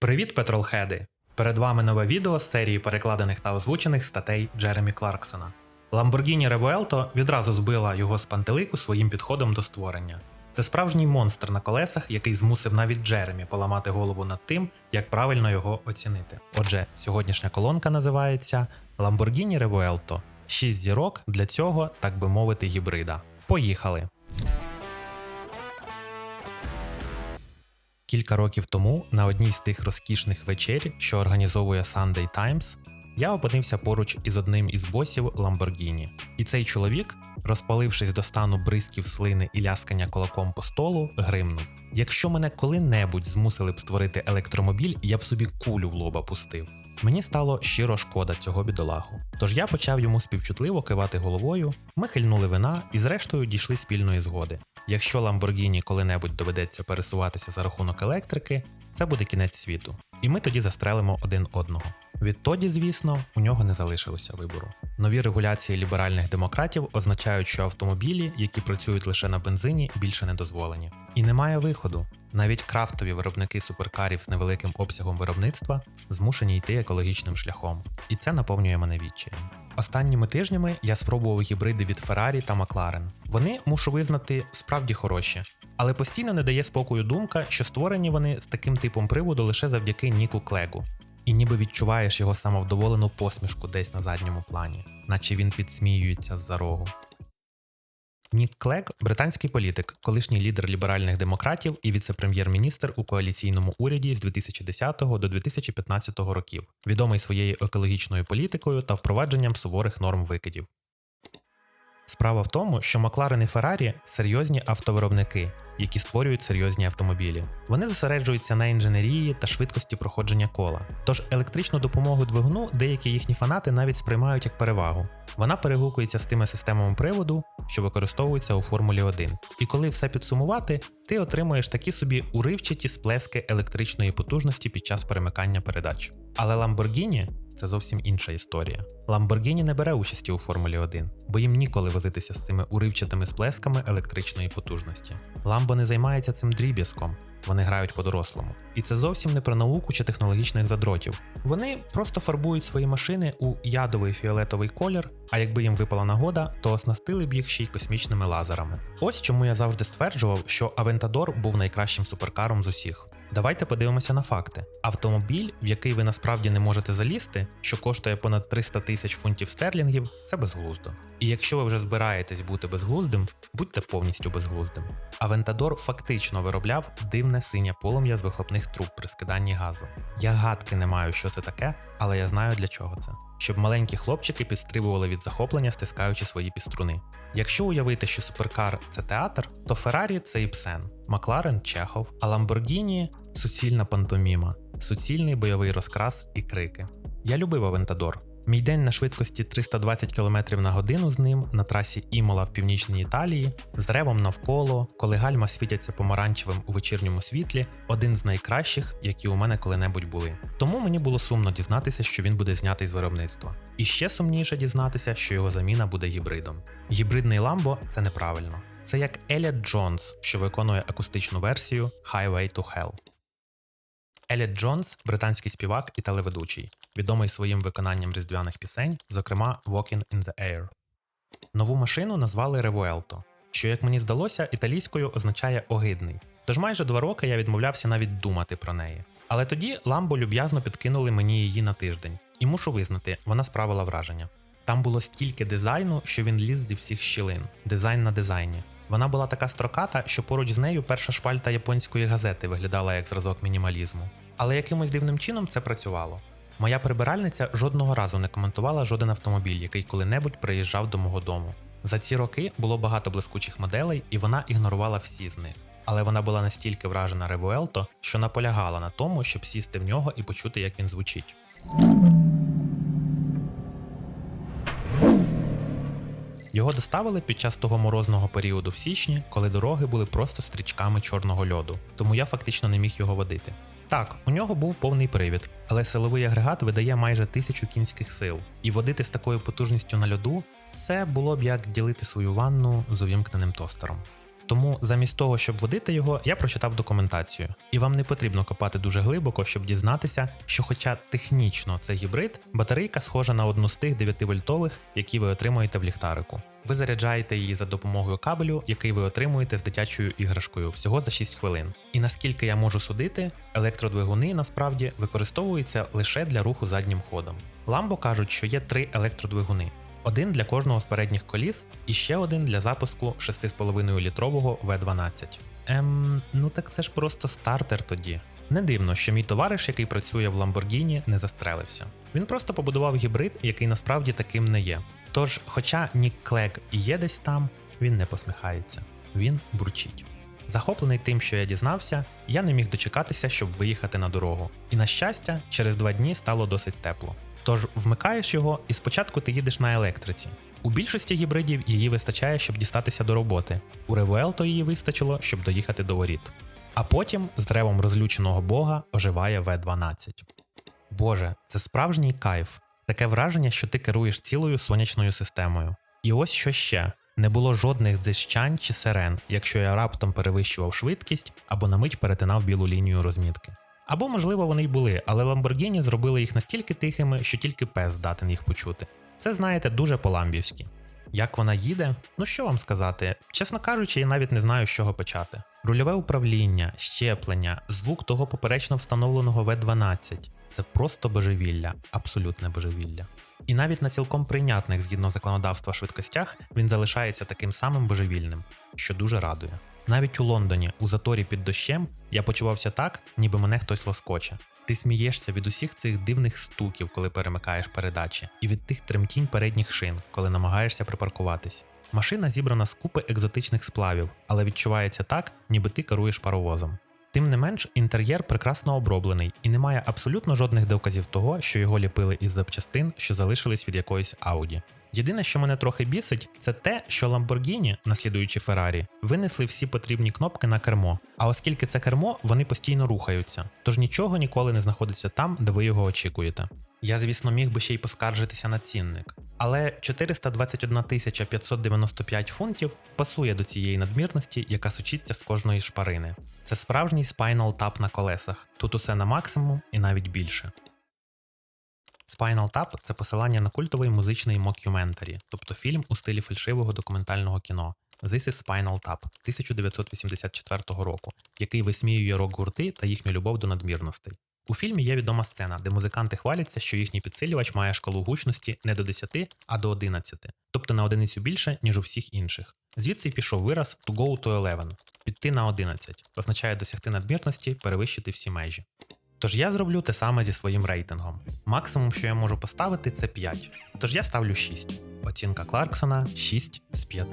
Привіт, петролхеди! Перед вами нове відео з серії перекладених та озвучених статей Джеремі Кларксона. Lamborghini Revuelto відразу збила його з пантелику своїм підходом до створення. Це справжній монстр на колесах, який змусив навіть Джеремі поламати голову над тим, як правильно його оцінити. Отже, сьогоднішня колонка називається Lamborghini Revuelto. 6 зірок для цього, так би мовити, гібрида. Поїхали! Кілька років тому на одній з тих розкішних вечер, що організовує Sunday Times, я опинився поруч із одним із босів Lamborghini. І цей чоловік, розпалившись до стану бризків слини і ляскання кулаком по столу, гримнув: Якщо мене коли-небудь змусили б створити електромобіль, я б собі кулю в лоба пустив. Мені стало щиро шкода цього бідолагу. Тож я почав йому співчутливо кивати головою, ми хильнули вина і зрештою дійшли спільної згоди. Якщо Lamborghini коли-небудь доведеться пересуватися за рахунок електрики, це буде кінець світу. І ми тоді застрелимо один одного. Відтоді, звісно, у нього не залишилося вибору. Нові регуляції ліберальних демократів означають, що автомобілі, які працюють лише на бензині, більше не дозволені. І немає виходу. Навіть крафтові виробники суперкарів з невеликим обсягом виробництва змушені йти екологічним шляхом. І це наповнює мене відчаєм. Останніми тижнями я спробував гібриди від Ferrari та McLaren. Вони, мушу визнати, справді хороші, але постійно не дає спокою думка, що створені вони з таким типом приводу лише завдяки Ніку Клегу. І ніби відчуваєш його самовдоволену посмішку десь на задньому плані, наче він підсміюється з-за рогу. Нік Клек, британський політик, колишній лідер ліберальних демократів і віце-прем'єр-міністр у коаліційному уряді з 2010 до 2015 років, відомий своєю екологічною політикою та впровадженням суворих норм викидів. Справа в тому, що Макларен і Феррарі серйозні автовиробники, які створюють серйозні автомобілі. Вони зосереджуються на інженерії та швидкості проходження кола. Тож електричну допомогу двигуну деякі їхні фанати навіть сприймають як перевагу. Вона перегукується з тими системами приводу, що використовуються у Формулі 1. І коли все підсумувати, ти отримуєш такі собі уривчаті сплески електричної потужності під час перемикання передач. Але Lamborghini це зовсім інша історія. Lamborghini не бере участі у Формулі 1, бо їм ніколи возитися з цими уривчатими сплесками електричної потужності. Lambo не займається цим дріб'язком, вони грають по-дорослому. І це зовсім не про науку чи технологічних задротів. Вони просто фарбують свої машини у ядовий фіолетовий колір, а якби їм випала нагода, то оснастили б їх ще й космічними лазерами. Ось чому я завжди стверджував, що Aventador був найкращим суперкаром з усіх. Давайте подивимося на факти. Автомобіль, в який ви насправді не можете залізти, що коштує понад 300 тисяч фунтів стерлінгів, це безглуздо. І якщо ви вже збираєтесь бути безглуздим, будьте повністю безглуздим. Авентадор фактично виробляв дивне синє полум'я з вихлопних труб при скиданні газу. Я гадки не маю, що це таке, але я знаю для чого це. Щоб маленькі хлопчики підстрибували від захоплення, стискаючи свої піструни. Якщо уявити, що суперкар це театр, то Феррарі це Іпсен, Макларен Чехов, а Ламборгіні суцільна пантоміма, суцільний бойовий розкрас і крики. Я любив Авентадор. Мій день на швидкості 320 км на годину з ним на трасі Імола в північній Італії, з ревом навколо, коли гальма світяться помаранчевим у вечірньому світлі, один з найкращих, які у мене коли-небудь були. Тому мені було сумно дізнатися, що він буде знятий з виробництва. І ще сумніше дізнатися, що його заміна буде гібридом. Гібридний Ламбо це неправильно. Це як Еліот Джонс, що виконує акустичну версію Highway to Hell. Еліот Джонс британський співак і телеведучий, відомий своїм виконанням різдвяних пісень, зокрема Walking in the Air. Нову машину назвали Revuelto, що, як мені здалося, італійською означає огидний. Тож майже два роки я відмовлявся навіть думати про неї. Але тоді Ламбо люб'язно підкинули мені її на тиждень, і мушу визнати, вона справила враження. Там було стільки дизайну, що він ліз зі всіх щілин, дизайн на дизайні. Вона була така строката, що поруч з нею перша шпальта японської газети виглядала як зразок мінімалізму. Але якимось дивним чином це працювало. Моя прибиральниця жодного разу не коментувала жоден автомобіль, який коли-небудь приїжджав до мого дому. За ці роки було багато блискучих моделей, і вона ігнорувала всі з них. Але вона була настільки вражена Ревуелто, що наполягала на тому, щоб сісти в нього і почути, як він звучить. Його доставили під час того морозного періоду в січні, коли дороги були просто стрічками чорного льоду, тому я фактично не міг його водити. Так, у нього був повний привід, але силовий агрегат видає майже тисячу кінських сил, і водити з такою потужністю на льоду це було б як ділити свою ванну з увімкненим тостером. Тому замість того, щоб водити його, я прочитав документацію. І вам не потрібно копати дуже глибоко, щоб дізнатися, що, хоча технічно це гібрид, батарейка схожа на одну з тих 9-вольтових, які ви отримуєте в ліхтарику. Ви заряджаєте її за допомогою кабелю, який ви отримуєте з дитячою іграшкою всього за 6 хвилин. І наскільки я можу судити, електродвигуни насправді використовуються лише для руху заднім ходом. Ламбо кажуть, що є три електродвигуни. Один для кожного з передніх коліс і ще один для запуску 6,5 літрового V12. Ем, ну так це ж просто стартер тоді. Не дивно, що мій товариш, який працює в Lamborghini, не застрелився. Він просто побудував гібрид, який насправді таким не є. Тож, хоча Нік Клег і є десь там, він не посміхається, він бурчить. Захоплений тим, що я дізнався, я не міг дочекатися, щоб виїхати на дорогу. І на щастя, через два дні стало досить тепло. Тож вмикаєш його, і спочатку ти їдеш на електриці. У більшості гібридів її вистачає, щоб дістатися до роботи. У Ревуелто її вистачило, щоб доїхати до воріт. А потім з ревом розлюченого бога оживає В12. Боже, це справжній кайф. Таке враження, що ти керуєш цілою сонячною системою. І ось що ще: не було жодних зищань чи сирен, якщо я раптом перевищував швидкість або на мить перетинав білу лінію розмітки. Або, можливо, вони й були, але Lamborghini зробили їх настільки тихими, що тільки пес здатен їх почути. Це, знаєте, дуже по-ламбівськи. Як вона їде? Ну що вам сказати? Чесно кажучи, я навіть не знаю, з чого почати. Рульове управління, щеплення, звук того поперечно встановленого V12 це просто божевілля, абсолютне божевілля. І навіть на цілком прийнятних згідно законодавства швидкостях він залишається таким самим божевільним, що дуже радує. Навіть у Лондоні, у заторі під дощем, я почувався так, ніби мене хтось лоскоче. Ти смієшся від усіх цих дивних стуків, коли перемикаєш передачі, і від тих тремтінь передніх шин, коли намагаєшся припаркуватись. Машина зібрана з купи екзотичних сплавів, але відчувається так, ніби ти керуєш паровозом. Тим не менш, інтер'єр прекрасно оброблений і немає абсолютно жодних доказів того, що його ліпили із запчастин, що залишились від якоїсь Audi. Єдине, що мене трохи бісить, це те, що Lamborghini, наслідуючи Ferrari, винесли всі потрібні кнопки на кермо. А оскільки це кермо, вони постійно рухаються, тож нічого ніколи не знаходиться там, де ви його очікуєте. Я, звісно, міг би ще й поскаржитися на цінник, але 421 595 фунтів пасує до цієї надмірності, яка сучиться з кожної шпарини. Це справжній Spinal Tap на колесах. Тут усе на максимум і навіть більше. Spinal Tap – це посилання на культовий музичний мокюментарі, тобто фільм у стилі фальшивого документального кіно. This is Spinal Tap 1984 року, який висміює рок-гурти та їхню любов до надмірностей. У фільмі є відома сцена, де музиканти хваляться, що їхній підсилювач має шкалу гучності не до 10, а до 11, тобто на одиницю більше, ніж у всіх інших. Звідси пішов вираз to go to 11, піти на 11, означає досягти надмірності, перевищити всі межі. Тож я зроблю те саме зі своїм рейтингом. Максимум, що я можу поставити, це 5. Тож я ставлю 6. Оцінка Кларксона 6 з 5.